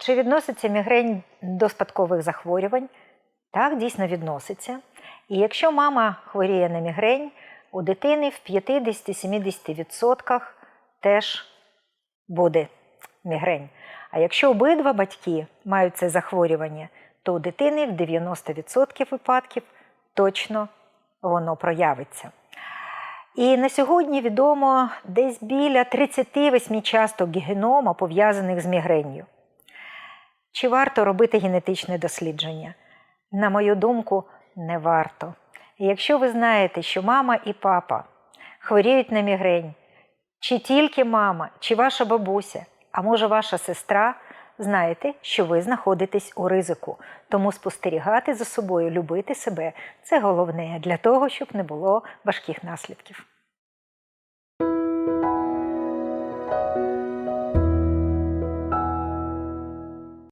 Чи відноситься мігрень до спадкових захворювань? Так, дійсно відноситься. І якщо мама хворіє на мігрень, у дитини в 50-70% теж буде мігрень. А якщо обидва батьки мають це захворювання, то у дитини в 90% випадків точно воно проявиться. І на сьогодні відомо десь біля 38 часток генома пов'язаних з мігренью. Чи варто робити генетичне дослідження? На мою думку, не варто. Якщо ви знаєте, що мама і папа хворіють на мігрень, чи тільки мама, чи ваша бабуся, а може ваша сестра, знаєте, що ви знаходитесь у ризику. Тому спостерігати за собою, любити себе це головне для того, щоб не було важких наслідків.